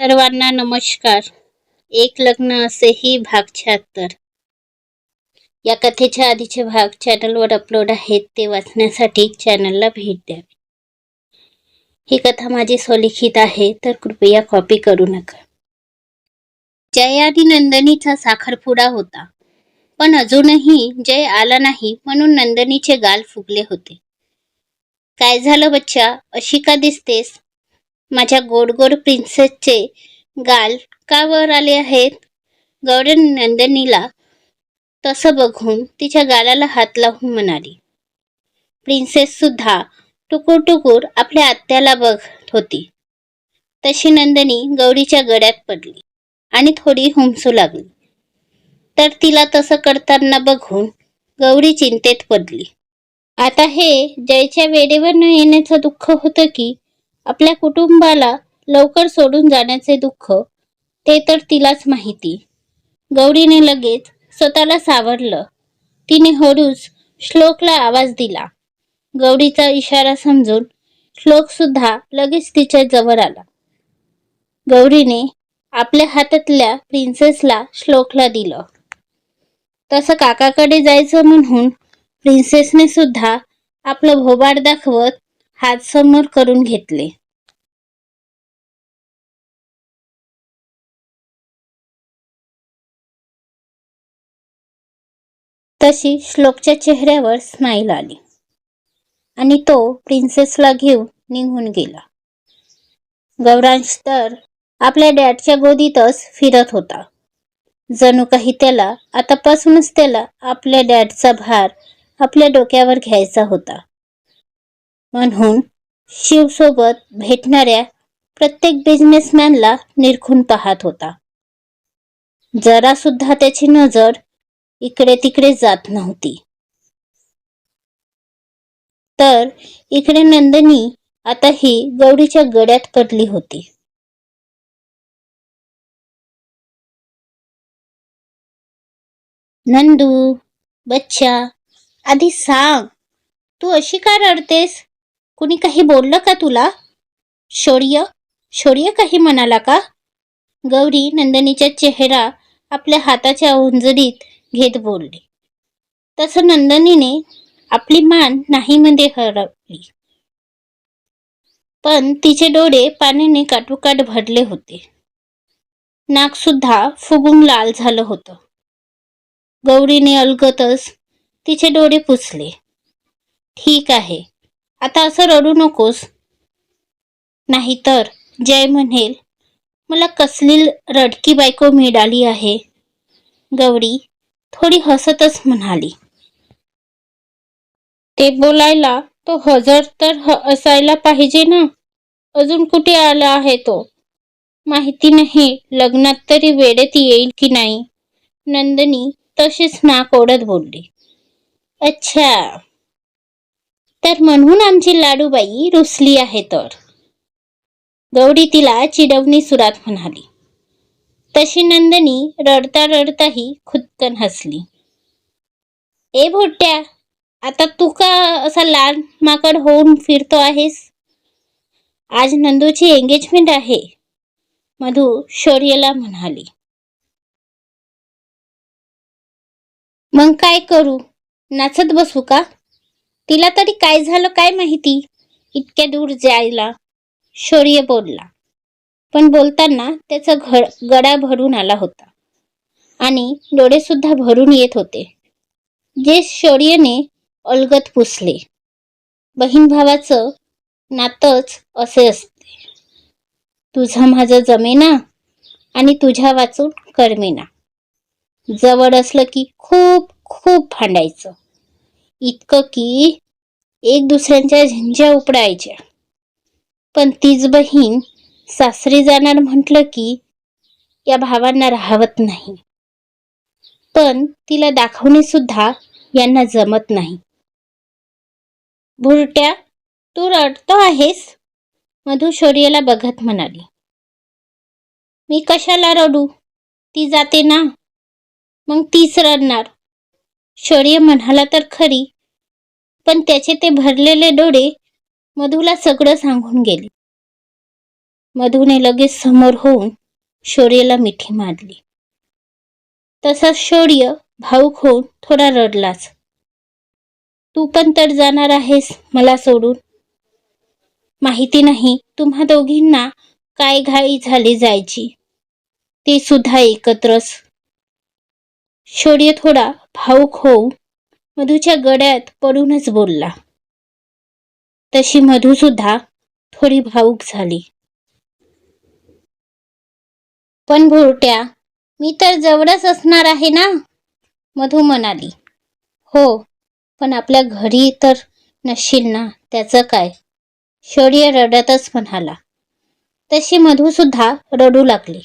सर्वांना नमस्कार. एक लग्न असेही भाग शहात्तर. या कथेच्या आधीचे भाग चॅनलवर अपलोड आहेत ते वाचण्यासाठी चॅनलला भेट द्यावी ही कथा माझी स्वलिखित आहे तर कृपया कॉपी करू नका. जय आणि नंदनीचा साखरपुडा होता. पण अजूनही जय आला नाही म्हणून नंदनीचे गाल फुगले होते. काय झालं बच्चा? अशी का दिसतेस? माझ्या गोड गोड प्रिन्सेसचे गाल का वर आले आहेत? गौरी नंदिनीला तसं बघून तिच्या गालाला हात लावून म्हणाली. प्रिन्सेस सुद्धा टुकूर टुकूर आपल्या आत्याला बघत होती. तशी नंदिनी गौरीच्या गळ्यात पडली आणि थोडी हुमसू लागली. तर तिला तसं करताना बघून गौरी चिंतेत पडली. आता हे जयच्या वेळेवर न येण्याचं दुःख होतं की आपल्या कुटुंबाला लवकर सोडून जाण्याचे दुःख ते तर तिलाच माहिती. गौरीने लगेच स्वतःला सावरलं. तिने हळूच श्लोकला आवाज दिला. गौरीचा इशारा समजून श्लोक सुद्धा लगेच तिच्या जवळ आला. गौरीने आपल्या हातातल्या प्रिन्सेसला श्लोकला दिलं. तसं काकाकडे जायचं म्हणून प्रिन्सेसने सुद्धा आपलं भोबाड दाखवत हात समोर करून घेतले. तशी श्लोकच्या चेहऱ्यावर स्माईल आली. आणि तो प्रिन्सेसला घेऊन निघून गेला. गौरांश तर आपल्या डॅडच्या गोदीतच फिरत होता. जणू काही त्याला आतापासूनच त्याला आपल्या डॅडचा भार आपल्या डोक्यावर घ्यायचा होता. म्हणून शिवसोबत भेटणाऱ्या प्रत्येक बिझनेसमॅनला निरखून पाहत होता. जरा सुद्धा त्याची नजर इकडे तिकडे जात नव्हती. तर इकडे नंदनी आता ही गौरीच्या गड्यात पडली होती. नंदू बच्चा आधी सांग तू अशी का रडतेस? कुणी काही बोललं का तुला? शौर्य? शौर्य काही म्हणाला का? गौरी नंदनीचा चेहरा आपल्या हाताच्या उंजरीत घेत बोलली. तसं नंदनीने आपली मान नाहीमध्ये हरवली. पण तिचे डोळे पाण्याने काटोकाट भरले होते. नाक सुद्धा फुगून लाल झालं होतं. गौरीने अलगतच तिचे डोळे पुसले. ठीक आहे आता असं रडू नकोस. नाहीतर जय म्हणेल मला कसली रडकी बायको मिळाली आहे. गौरी थोडी हसतच म्हणाली. ते बोलायला तो हजर तर ह असायला पाहिजे ना? अजून कुठे आला आहे तो? माहिती नाही लग्नात तरी वेळेत येईल की नाही? नंदनी तशीच नाक ओढत बोलली. अच्छा तर म्हणून आमची लाडूबाई रुसली आहे तर. गौरी तिला चिडवणी सुरात म्हणाली. तशी नंदनी रडता रडताही खुदकन हसली. ए भोट्या आता तू का असा लाल माकड होऊन फिरतो आहेस? आज नंदूची एंगेजमेंट आहे मधू शौर्यला म्हणाली. मग काय करू? नाचत बसू का? तिला तरी काय झालं काय माहिती? इतक्या दूर जायला. शौर्य बोलला. पण बोलताना त्याचा घड गडा भरून आला होता. आणि डोळे सुद्धा भरून येत होते. जे शौर्यने अलगत पुसले. बहीण भावाचं नातच असे असते. तुझं माझं जमेना आणि तुझ्या वाचून करमेना. जवळ असलं की खूप खूप भांडायचं. इतकं की एक दुसऱ्यांच्या झिंज्या उपडायच्या. पण तीच बहीण सासरी जाणार म्हटलं की या भावांना राहवत नाही. पण तिला दाखवणे सुद्धा यांना जमत नाही. भुरट्या तू रडतो आहेस? मधु शौर्यला बघत म्हणाली. मी कशाला रडू? ती जाते ना. मग तीच रडणार. शौर्य म्हणाला तर खरी पण त्याचे ते भरलेले डोळे मधूला सगळं सांगून गेले. मधूने लगेच समोर होऊन शौर्यला मिठी मारली. तसा शौर्य भाऊक होऊन थोडा रडलाच. तू पण तर जाणार आहेस मला सोडून. माहिती नाही तुम्हा दोघींना काय घाई झाली जायची. ते सुद्धा एकत्रच. शौर्य थोडा भाऊक होऊन मधूच्या गड्यात पडूनच बोलला. तशी मधू सुद्धा थोडी भावूक झाली. पण भोरट्या मी तर जवळच असणार आहे ना? मधू म्हणाली. हो पण आपल्या घरी तर नसशील ना त्याचं काय? शौर्य रडतच म्हणाला. तशी मधू सुद्धा रडू लागली.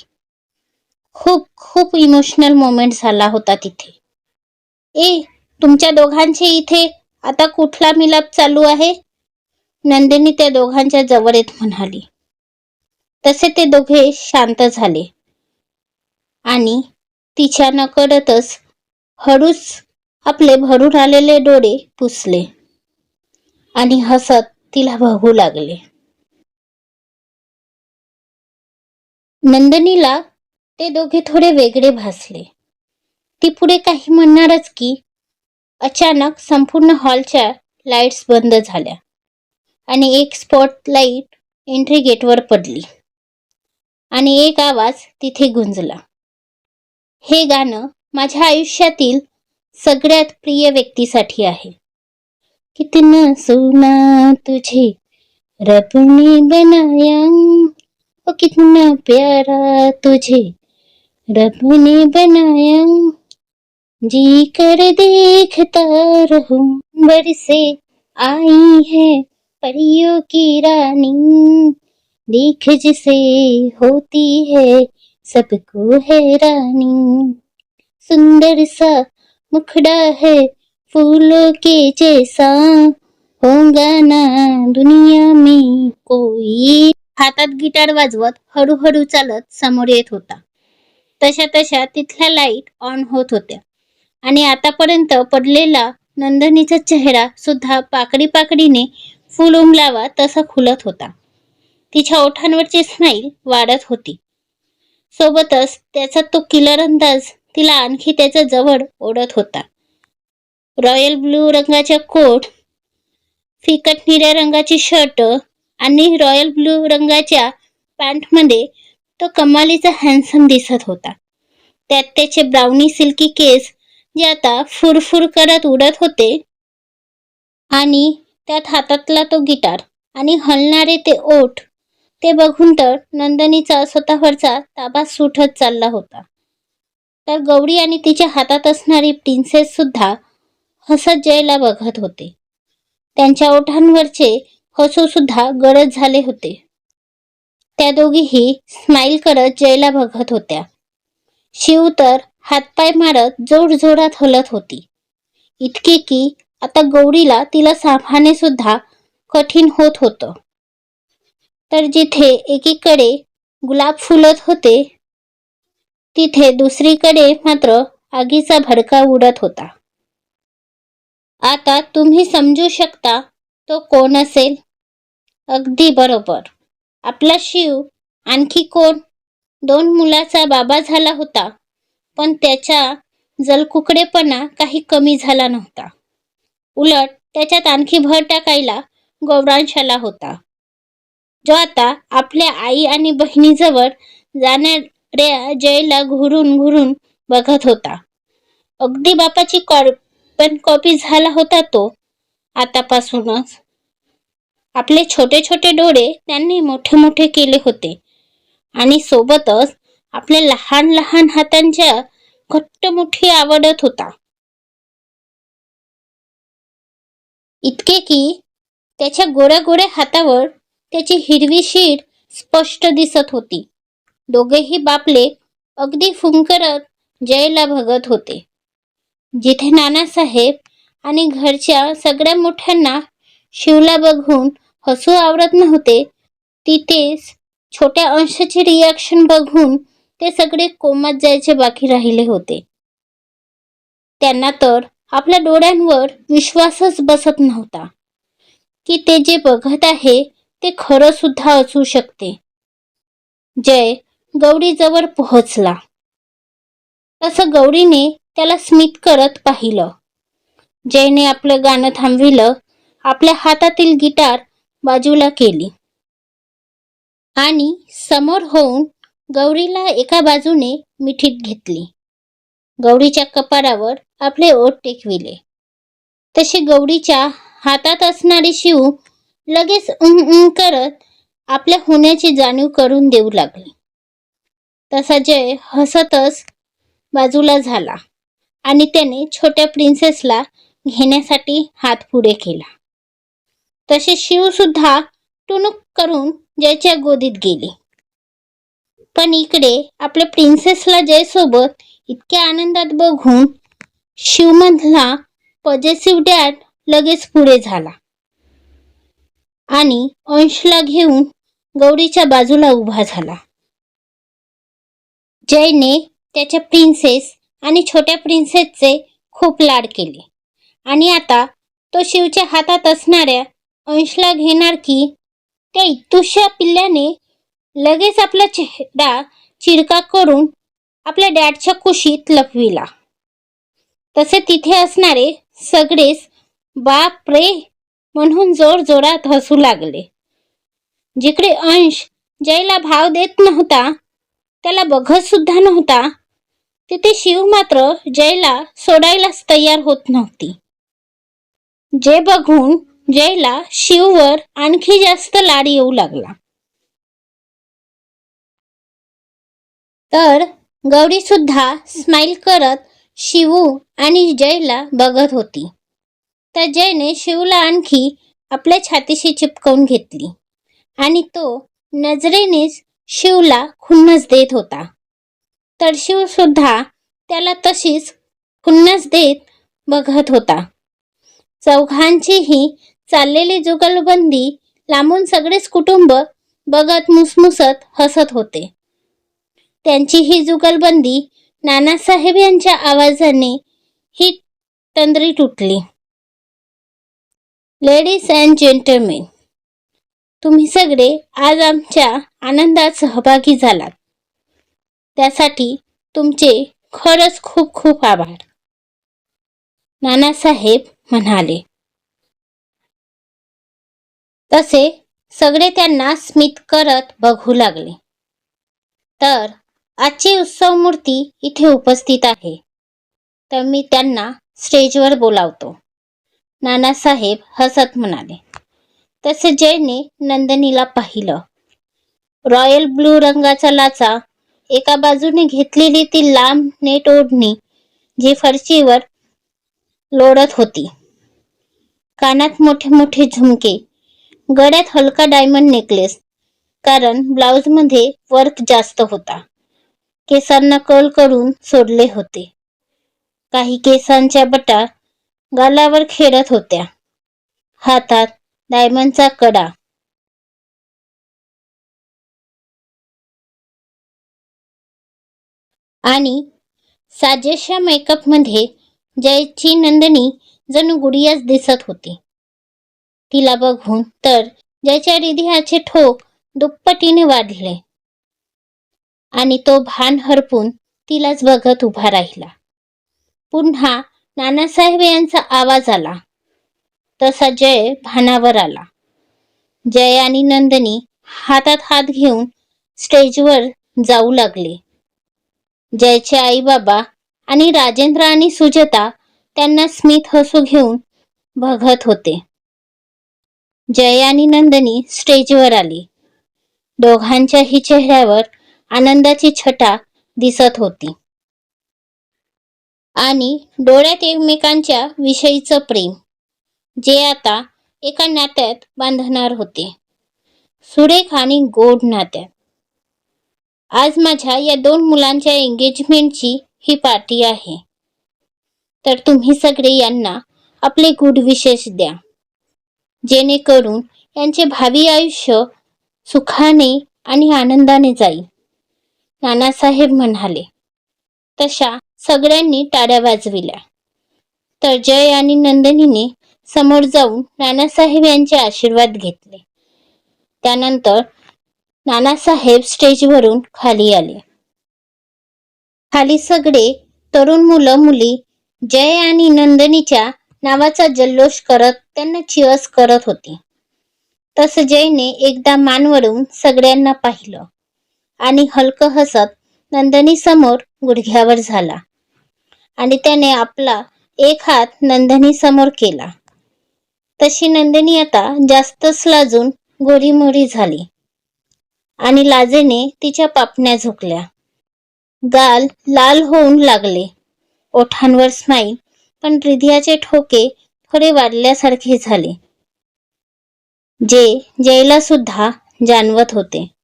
खूप खूप इमोशनल मोमेंट झाला होता तिथे. ए तुमच्या दोघांचे इथे आता कुठला मिलाप चालू आहे? नंदिनी त्या दोघांच्या जवळ येत म्हणाली. तसे ते दोघे शांत झाले. आणि तिच्या नकळतच हळूच आपले भरून आलेले डोळे पुसले आणि हसत तिला बघू लागले. नंदनीला ते दोघे थोडे वेगळे भासले. ती पुढे काही म्हणणारच की अचानक संपूर्ण हॉलच्या लाईट्स बंद झाल्या आणि एक स्पॉट लाइट एंट्री गेटवर पडली आणि एक आवाज तिथे गुंजला. हे गाणं माझ्या आयुष्यातील सगळ्यात प्रिय व्यक्तीसाठी आहे. कितना सोना तुझे रबने बनाया ओ कितना प्यारा तुझे रब ने बनाया जी कर देखता रहूं बरसे आई है परियों की रानी। देख जिसे होती है सबको हैरानी। सुंदर सा मुखड़ा है फूलों के जैसा। होगा ना दुनिया में कोई। हातात गिटार वाजवत हळूहळू चालत समोर येत होता. तशा तशा तिथल्या लाइट ऑन होत होत्या. आणि आतापर्यंत पडलेला नंदनीचा चेहरा सुद्धा पाकडी पाकडीने फुल उमलावा तसा खुलत होता. तिच्या ओठांवरची स्माईल वाढत होती. सोबतच त्याचा तो किलर अंदाज तिला आणखी त्याच्याजवळ ओढत होता. रॉयल ब्लू रंगाचा कोट फिकट निळ्या रंगाची शर्ट आणि रॉयल ब्लू रंगाच्या पॅन्टमध्ये तो कमालीचा हॅन्सम दिसत होता. त्यात त्याचे ब्राउनी सिल्की केस जे आता फुरफुर करत उडत होते. आणि त्यात हातातला तो गिटार आणि हलणारे ते ओठ ते बघून तर नंदनीचा स्वतःवरचा ताबा सुटत चालला होता. तर गौरी आणि तिच्या हातात असणारी प्रिन्सेस सुद्धा हसत जयला बघत होते. त्यांच्या ओठांवरचे हसू सुद्धा गडद झाले होते. त्या दोघीही स्माईल करत जयला बघत होत्या. शिव तर हातपाय मारत जोडजोडात हलत होती. इतके की आता गौरीला तिला सांभाळणे सुद्धा कठीण होत होतं. तर जिथे एकीकडे गुलाब फुलत होते तिथे दुसरीकडे मात्र आगीचा भडका उडत होता. आता तुम्ही समजू शकता तो कोण असेल? अगदी बरोबर. आपला शिव आणखी कोण? दोन मुलाचा बाबा झाला होता. पण त्याच्या जलकुकडेपणा काही कमी झाला नव्हता. उलट त्याच्यात आणखी भर टाकायला गौरांश आला होता. जो आता आपल्या आई आणि बहिणीजवळ जाणाऱ्या जयला घुरून घुरून बघत होता. अगदी बापाची पण कॉपी झाला होता तो आतापासूनच. आपले छोटे छोटे डोळे त्यांनी मोठे मोठे केले होते. आणि सोबतच आपल्या लहान लहान हातांच्या घट्ट मुठी आवडत होता. इतके की त्याच्या गोऱ्या गोऱ्या हातावर त्याची हिरवी शीर स्पष्ट दिसत होती. दोघेही बापले अगदी फुंकरत जयला बघत होते. जिथे नानासाहेब आणि घरच्या सगळ्या मोठ्यांना शिवला बघून हसू आवडत नव्हते तिथेच छोट्या अंशाचे रिॲक्शन बघून ते सगळे कोमात जायचे बाकी राहिले होते. त्यांना तर आपल्या डोळ्यांवर विश्वासच बसत नव्हता. की ते जे बघत आहे ते खरं सुद्धा असू शकते. जय गौरीजवळ पोहोचला. तसं गौरीने त्याला स्मित करत पाहिलं. जयने आपलं गाणं थांबविलं आपल्या हातातील गिटार बाजूला केली. आणि समोर होऊन गौरीला एका बाजूने मिठीत घेतली. गौरीच्या कपारावर आपले ओठ टेकविले. तशी गौरीच्या हातात असणारी शिव लगेच उम उम करत आपल्या होण्याची जाणीव करून देऊ लागली. तसा जय हसतच बाजूला झाला आणि त्याने छोट्या प्रिन्सेसला घेण्यासाठी हात पुढे केला. तसे शिव सुद्धा टुणूक करून जयच्या गोदीत गेली. पण इकडे आपल्या प्रिन्सेसला जयसोबत इतक्या आनंदात बघून शिवमधला पॉझिटिव्ह डॅड लगेच पुढे झाला. आणि अंशला घेऊन गौरीच्या बाजूला उभा झाला. जयने त्याच्या प्रिन्सेस आणि छोट्या प्रिन्सेसचे खूप लाड केले. आणि आता तो शिवच्या हातात असणाऱ्या अंशला घेणार की त्या इतुशा पिल्ल्याने लगेच आपला चेहरा चिरका करून आपल्या डॅडच्या कुशीत लपविला. तसे तिथे असणारे सगळेच बाप रे म्हणून जोर जोरात हसू लागले. जिकडे अंश जयला भाव देत नव्हता त्याला बघत सुद्धा नव्हता तिथे शिव मात्र जयला सोडायलाच तयार होत नव्हती. जे बघून जयला शिववर आणखी जास्त लाड येऊ लागला. तर गौरीसुद्धा स्माईल करत शिवू आणि जयला बघत होती. तर जयने शिवला आणखी आपल्या छातीशी चिपकवून घेतली आणि तो नजरेनेच शिवला खुन्नस देत होता. तर शिवसुद्धा त्याला तशीच खुन्नस देत बघत होता. चौघांचीही चाललेली जुगलबंदी लांबून सगळेच कुटुंब बघत मुसमुसत हसत होते. त्यांची ही जुगलबंदी नानासाहेब यांच्या आवाजाने ही तंद्री तुटली. लेडीज अँड जेंटलमेन तुम्ही सगळे आज आमच्या आनंदात सहभागी झालात. त्यासाठी तुमचे खरंच खूप खूप आभार. नानासाहेब म्हणाले. तसे सगळे त्यांना स्मित करत बघू लागले. तर आजची उत्सव मूर्ती इथे उपस्थित आहे. तर मी त्यांना स्टेजवर बोलावतो. नानासाहेब हसत म्हणाले. तसे जयने नंदनीला पाहिलं. रॉयल ब्लू रंगाचा लाचा एका बाजूने घेतलेली ती लांब नेट ओढणी जी फरशीवर लोडत होती. कानात मोठे मोठे झुमके. गळ्यात हलका डायमंड नेकलेस. कारण ब्लाउजमध्ये वर्क जास्त होता. केसांना कल करून सोडले होते. काही केसांच्या बटा गालावर खेळत होत्या. हातात डायमंडचा कडा. आणि साजेशा मेकअपमध्ये जयची नंदनी जणू गुडियाच दिसत होती. तिला बघून तर जयच्या हृदयाचे ठोक दुप्पटीने वाढले. आणि तो भान हरपून तिलाच बघत उभा राहिला. पुन्हा नानासाहेब यांचा आवाज आला. तसा जय भानावर आला. जय आणि नंदनी हातात हात घेऊन स्टेजवर जाऊ लागले. जयचे आई बाबा आणि राजेंद्र आणि सुजता त्यांना स्मित हसू घेऊन बघत होते. जय आणि नंदनी स्टेजवर आली. दोघांच्याही चेहऱ्यावर आनंदाची छटा दिसत होती. आणि डोळ्यात एकमेकांच्या विषयीचं प्रेम जे आता एका नात्यात बांधणार होते. सुरेख आणि गोड नात्यात. आज माझ्या या दोन मुलांच्या एंगेजमेंटची ही पार्टी आहे. तर तुम्ही सगळे यांना आपले गुड विशेष द्या. जेणेकरून यांचे भावी आयुष्य सुखाने आणि आनंदाने जाईल. नानासाहेब म्हणाले. तशा सगळ्यांनी टाळ्या वाजविल्या. तर जय आणि नंदनीने समोर जाऊन नानासाहेब यांचे आशीर्वाद घेतले. त्यानंतर नानासाहेब स्टेजवरून खाली आले. खाली सगळे तरुण मुलं मुली जय आणि नंदनीच्या नावाचा जल्लोष करत त्यांना चिअस करत होती. तस जयने एकदा मान वळवून सगळ्यांना पाहिलं. आणि हलकं हसत नंदनी समोर गुडघ्यावर झाला. आणि त्याने आपला एक हात नंदनी समोर केला. तशी नंदिनी आता जास्तच लाजून गोरीमोरी झाली. आणि लाजेने तिच्या पापण्या झुकल्या. गाल लाल होऊन लागले. ओठांवर स्माईल पण हृदयाचे ठोके थोडे वाढल्यासारखे झाले. जे जयला सुद्धा जाणवत होते.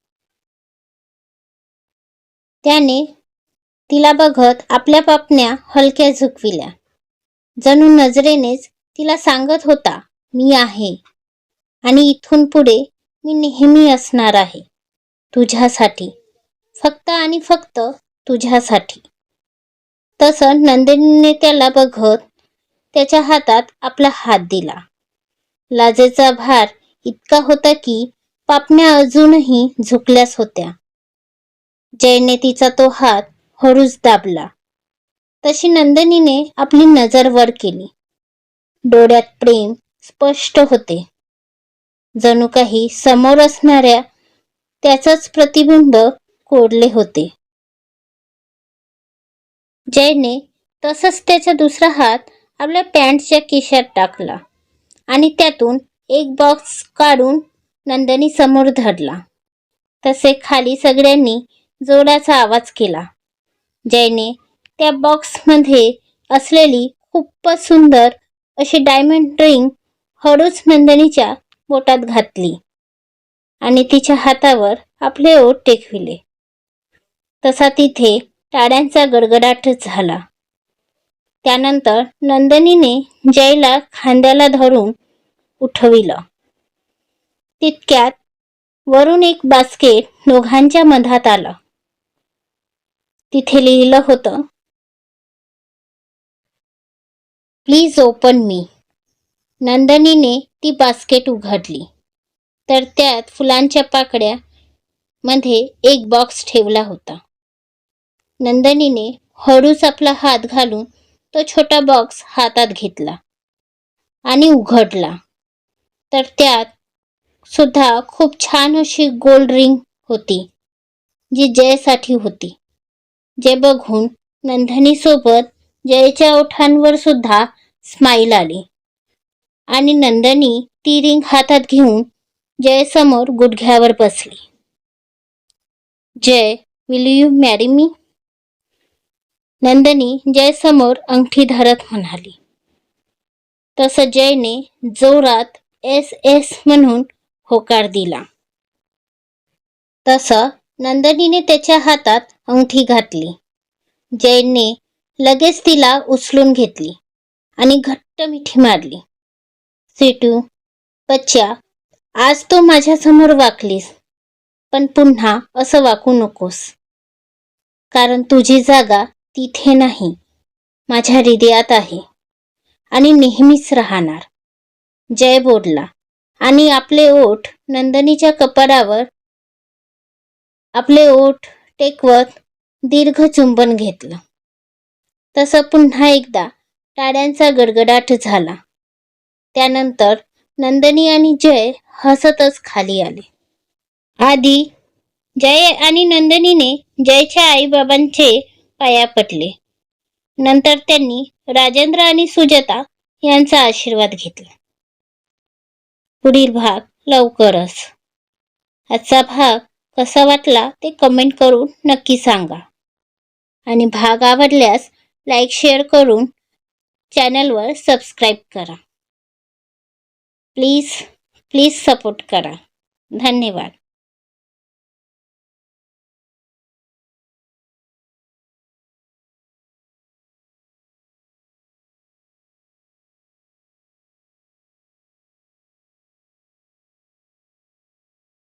त्याने तिला बघत आपल्या पापण्या हलक्या झुकविल्या. जणू नजरेनेच तिला सांगत होता मी आहे आणि इथून पुढे मी नेहमी असणार आहे तुझ्यासाठी फक्त आणि फक्त तुझ्यासाठी. तसं नंदिनीने त्याला बघत त्याच्या हातात आपला हात दिला. लाजेचा भार इतका होता की पापण्या अजूनही झुकल्याच होत्या. जयने तिचा तो हात हळूच दाबला. तशी नंदिनीने आपली नजर वर केली. डोळ्यात प्रेम स्पष्ट होते. जणू काही समोर असणाऱ्या त्याचंच प्रतिबिंब कोडले होते. जयने तसंच त्याचा दुसरा हात आपल्या पॅन्टच्या केशात टाकला आणि त्यातून एक बॉक्स काढून नंदनी समोर धरला. तसे खाली सगळ्यांनी जोराचा आवाज केला. जयने त्या बॉक्समध्ये असलेली खूपच सुंदर अशी डायमंड रिंग हळूच नंदनीच्या बोटात घातली आणि तिच्या हातावर आपले ओठ टेकविले. तसा तिथे टाळ्यांचा गडगडाट झाला. त्यानंतर नंदनीने जयला खांद्याला धरून उठविलं. तितक्यात वरून एक बास्केट दोघांच्या मधात आलं. तिथे लिहिलं होतं. प्लीज ओपन मी नंदनीने ती बास्केट उघडली. तर त्यात फुलांच्या पाकड्या मध्ये एक बॉक्स ठेवला होता. नंदनीने हळूच आपला हात घालून तो छोटा बॉक्स हातात घेतला आणि उघडला. तर त्यात सुद्धा खूप छान अशी गोल्ड रिंग होती जी जयसाठी होती. जे बघून नंदनीसोबत जयच्या ओठांवर सुद्धा स्माईल आली. आणि नंदनी ती रिंग हातात घेऊन जयसमोर गुडघ्यावर बसली. Jay will you marry me Nandini जयसमोर अंगठी धरत म्हणाली. तसं जयने जोरात एस एस म्हणून होकार दिला. तसं नंदनीने त्याच्या हातात अंगठी घातली. जयने लगेच तिला उचलून घेतली आणि घट्ट मिठी मारली. सिटू बच्च्या आज तू माझ्यासमोर वाकलीस पण पुन्हा असं वाकू नकोस. कारण तुझी जागा तिथे नाही माझ्या हृदयात आहे आणि नेहमीच राहणार. जय बोलला आणि आपले ओठ नंदनीच्या कपाडावर आपले ओठ टेकवत दीर्घ चुंबन घेतलं. तसं पुन्हा एकदा टाळ्यांचा गडगडाट झाला. त्यानंतर नंदनी आणि जय हसतच खाली आले. आधी जय आणि नंदनीने जयच्या आईबाबांचे पाया पटले. नंतर त्यांनी राजेंद्र आणि सुजाता यांचा आशीर्वाद घेतला. पुढील भाग लवकरच. आजचा भाग कसा वाटला ते कमेंट करून नक्की सांगा. आणि भाग आवडल्यास लाईक शेअर करून चॅनलवर सबस्क्राईब करा. प्लीज प्लीज सपोर्ट करा. धन्यवाद.